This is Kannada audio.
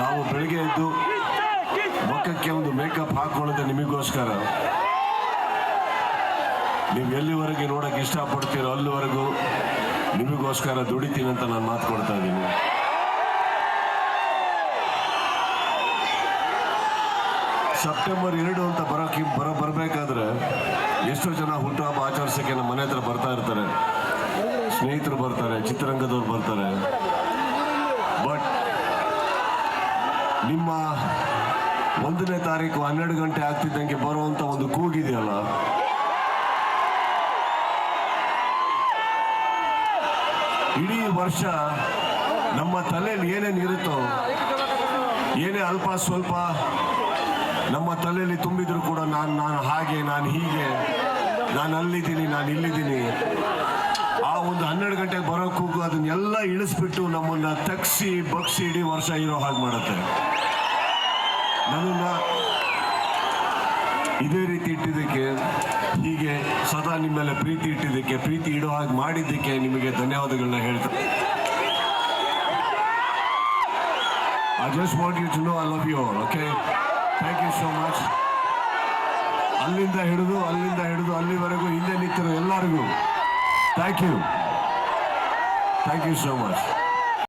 ನಾವು ಬೆಳಿಗ್ಗೆ ಎದ್ದು ಮುಖಕ್ಕೆ ಒಂದು ಮೇಕಪ್ ಹಾಕೊಳ್ಳೋದು ನಿಮಗೋಸ್ಕರ. ನೀವು ಎಲ್ಲಿವರೆಗೆ ನೋಡಕ್ಕೆ ಇಷ್ಟಪಡ್ತೀರೋ ಅಲ್ಲಿವರೆಗೂ ನಿಮಗೋಸ್ಕರ ದುಡಿತೀನಿ ಅಂತ ನಾನು ಮಾತು ಕೊಡ್ತಾ ಇದ್ದೀನಿ. ಸೆಪ್ಟೆಂಬರ್ ಎರಡು ಅಂತ ಬರೋಕ್ಕೆ ಬರ ಬರಬೇಕಾದ್ರೆ ಎಷ್ಟೋ ಜನ ಹುಟ್ಟುಹಬ್ಬ ಆಚರಿಸೋಕ್ಕೆ ನಮ್ಮ ಮನೆ ಹತ್ರ ಬರ್ತಾ ಇರ್ತಾರೆ. ಸ್ನೇಹಿತರು ಬರ್ತಾರೆ, ಚಿತ್ರರಂಗದವ್ರು ಬರ್ತಾರೆ. ನಿಮ್ಮ ಒಂದನೇ ತಾರೀಕು ಹನ್ನೆರಡು ಗಂಟೆ ಆಗ್ತಿದ್ದಂಗೆ ಬರುವಂತ ಒಂದು ಕೂಗಿದೆಯಲ್ಲ? ಇಡೀ ವರ್ಷ ನಮ್ಮ ತಲೆಯಲ್ಲಿ ಏನೇನು ಇರುತ್ತೋ, ಏನೇ ಅಲ್ಪ ಸ್ವಲ್ಪ ನಮ್ಮ ತಲೆಯಲ್ಲಿ ತುಂಬಿದ್ರು ಕೂಡ ನಾನು ನಾನು ಹಾಗೆ, ನಾನು ಹೀಗೆ, ನಾನು ಅಲ್ಲಿದ್ದೀನಿ, ನಾನು ಇಲ್ಲಿದ್ದೀನಿ. ಆ ಒಂದು ಹನ್ನೆರಡು ಗಂಟೆಗೆ ಬರೋ ಕೂಗು ಅದನ್ನೆಲ್ಲ ಇಳಿಸ್ಬಿಟ್ಟು ನಮ್ಮನ್ನು ತಗ್ಸಿ, ಬಗ್ಸಿ ಇಡೀ ವರ್ಷ ಇರೋ ಹಾಗೆ ಮಾಡುತ್ತೆ. ನನ್ನನ್ನ ಇದೇ ರೀತಿ ಇಟ್ಟಿದ್ದಕ್ಕೆ, ಹೀಗೆ ಸದಾ ನಿಮ್ಮ ಮೇಲೆ ಪ್ರೀತಿ ಇಟ್ಟಿದ್ದಕ್ಕೆ, ಪ್ರೀತಿ ಇಡೋ ಹಾಗೆ ಮಾಡಿದ್ದಕ್ಕೆ ನಿಮಗೆ ಧನ್ಯವಾದಗಳನ್ನ ಹೇಳ್ತೇನೆ I just want you to know I love you all okay thank you so much ಅಲ್ಲಿಂದ ಹಿಡಿದು ಅಲ್ಲಿಂದ ಹಿಡಿದು, ಅಲ್ಲಿವರೆಗೂ ಹಿಂದೆ ನಿಂತಿರೋ ಎಲ್ಲರಿಗೂ thank you thank you so much